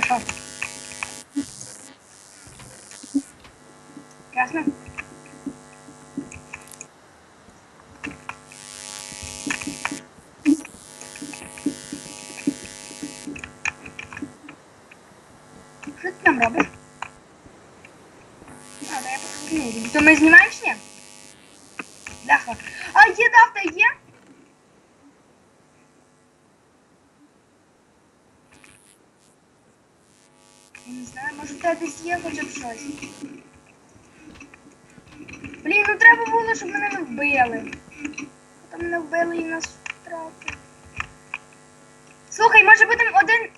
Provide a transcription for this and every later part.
Що? Ясно? Що ти там робиш? А, да, я покажу. То ми знімаємо чи ні? Даха. А є дахта, є? Я не в є хоча б щось. Блін, ну треба було, щоб мене не вбили. То мене вбили і нас втратили. Слухай, може будемо один.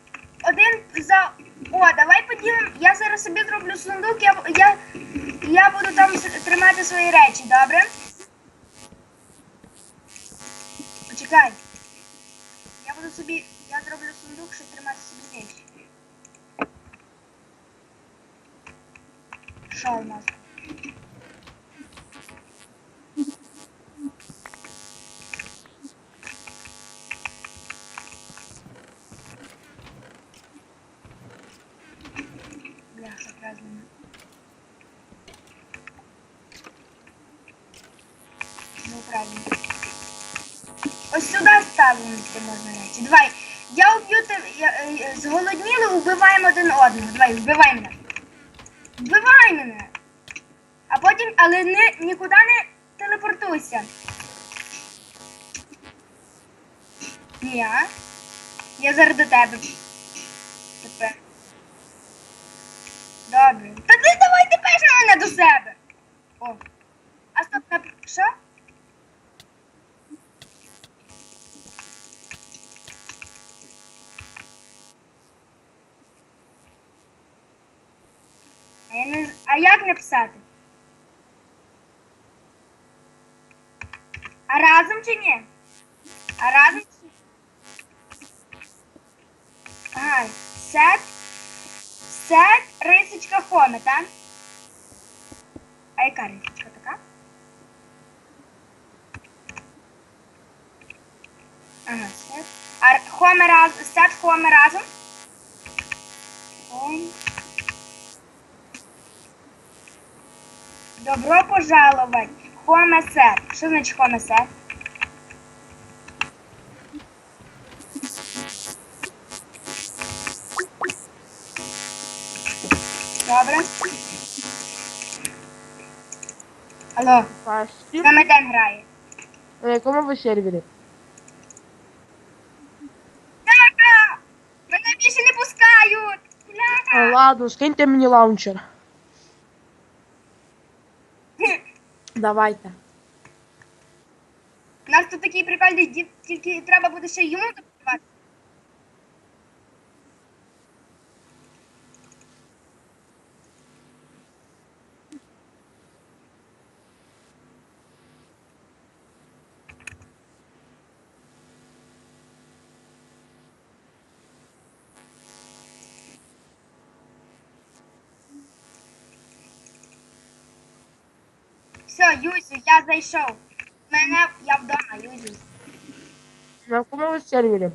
Один за. О, давай поділимо. Я зараз собі зроблю сундук, я, я, я буду там тримати свої речі, добре? Почекай. Я буду собі. Я зроблю сундук, щоб тримати собі речі. Що у нас? Бляха, правильно. Ну, правильно. Ось сюди ставимо, можна речі. Давай. Я уб'ю тебе. Е, зголодніли, убиваємо один одного. Давай, вбивай мене. Вбивай мене. А потім, але не, нікуди не телепортуйся. Ні, а? Я зараз до тебе. Тепер. Добре. Та ти давай ти пеш мене до себе. О. А стоп, на що? А як написати? А разом чи? А разом? Ага, сет. Сет рисочка хоме, так? А яка рисочка така? Ага, сет. А хоме раз... сет хоме разом? Хом. Добро пожаловать. Хоме сет. Що значить хоме сет? Алло, Пасті. саме день грає. На якому ви сервері? Бляха! Мене більше не пускають! Бляха! ладно, скиньте мені лаунчер. Давайте. У нас тут такий прикольний дід, тільки треба буде ще йому Все, Юзю, я зайшов. Мене я вдома, Юзю. На якому ви сервері?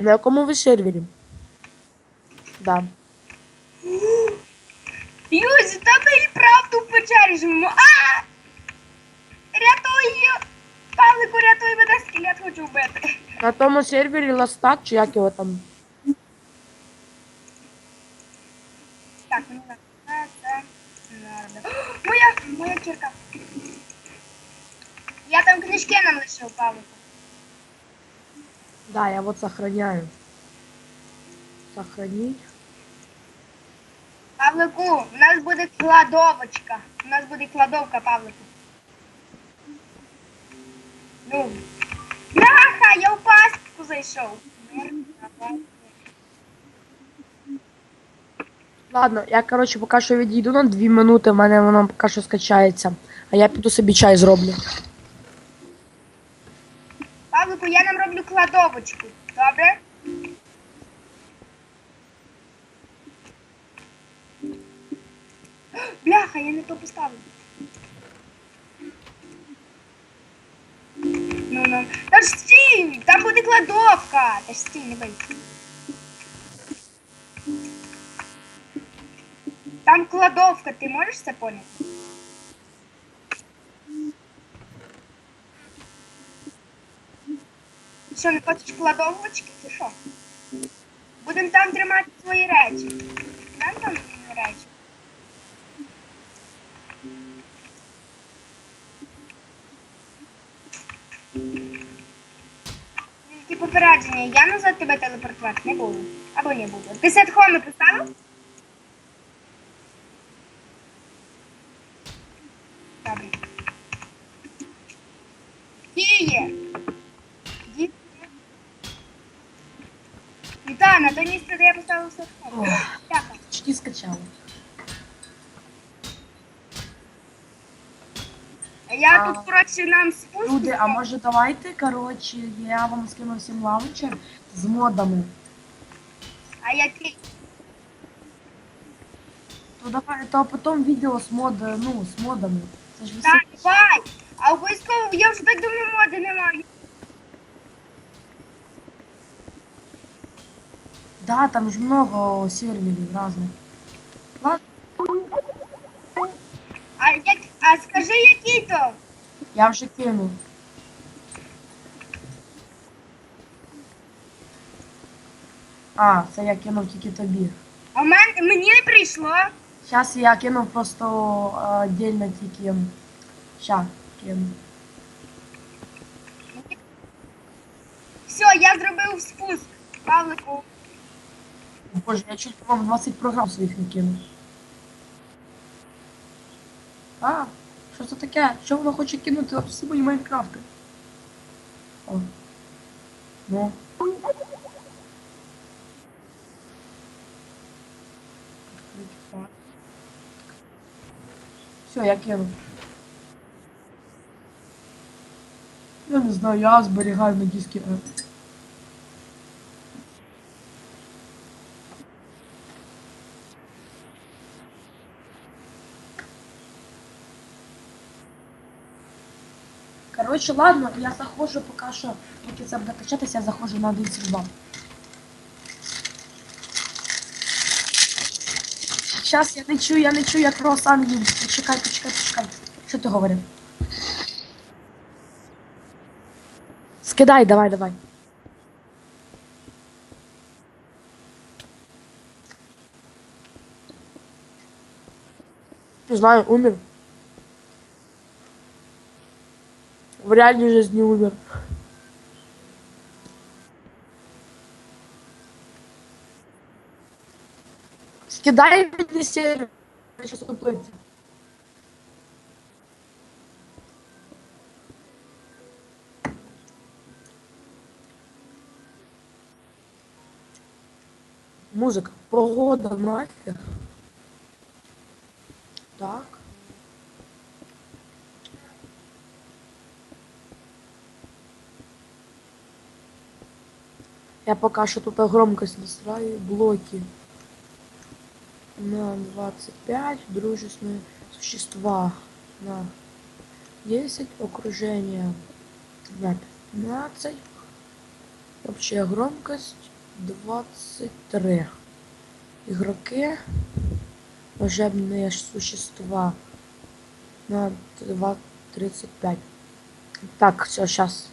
На якому ви сервері? Да. Юзю, та ти і правду жмемо. А! Рятуй! Павлику, рятуй мене, скелет хочу вбити. На тому сервері ластак, чи як його там? Так, це, це надо. О, Моя, моя кірка. Я там книжки нам лишив, Павлику. Да, я вот сохраняю. Сохранить. Павлику, у нас буде кладовочка. У нас буде кладовка, Павлику. Ну. Бляха, я в пастку зайшов. Ладно, я, короче, поки що відійду на дві минути, в мене воно поки що скачається. А я піду собі чай зроблю. Павлику, я нам роблю кладовочку. Добре? Бляха, я не то поставив. Ну, ну. Та ж стій! Там буде кладовка! Та ж стій, не бойся. Там кладовка, ти можеш це поняти? Що, не хочеш кладовочки, чи що? Будемо там тримати свої речі. Там там речі. Тільки попередження, я назад тебе телепортувати не буду. Або не буду. Ти сет хоми поставив? Добре. Діє! Діє. Вітаю, на те місце, де я поставив сет хоми. Ох. Дякую. Почти скачала. Я А, тут, коротше, нам спуск. Люди, а може давайте, коротше, я вам скину всім лаунчер з модами. А який? То давай, то потім відео з мод, ну, з модами. Так, давай! А обов'язково, я вже так давно моди немає. Да, там ж много серверів. Ладно, А, як, а скажи, який то? я вже кинув. А, це я кинув тільки тобі. А в мене, мені не прийшло. Зараз я кинув просто отдельно тільки. Ща, кину. Все, я зробив спуск. Павлику. Боже, я чуть вам 20 програм своїх не кинув. А, що це таке? Що воно хоче кинути всі мої майнкрафти? О. Ну. Все, я кинув. Я не знаю, я зберігаю на дискі F. Короче, ладно, я заходжу поки що, поки це буде качатися, я заходжу на 32. Зараз я не чую, я не чую, як круасан їм. Почекай, почекай, почекай. Що ти говорив? Скидай, давай, давай. Не знаю, умер. В реальной жизни умер. Скидай мне серию. Я сейчас уплыть. Музыка. Погода нафиг. Так. Я пока что тут громкость настраиваю. Блоки На 25. Дружественные существа. На 10. Окружение. На 15. Общая громкость 23. Игроки. Волшебные существа. На 2, 35. Так, все, сейчас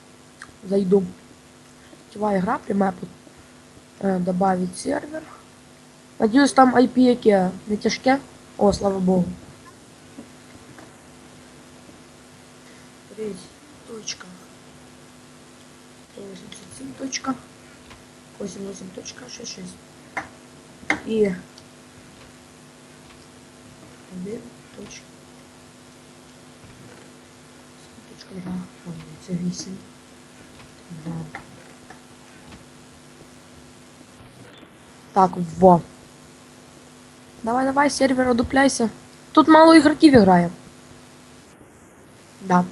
зайду. Сетевая игра, прямая под... э, добавить сервер. Надеюсь, там IP яке не тяжке. О, слава богу. Треть точка. 187 точка. 88 точка 66. И 1 точка. 7 точка 2. О, це 8. 2. Так, во. Давай, давай, сервер, одупляйся. Тут мало ігроків грає. Да.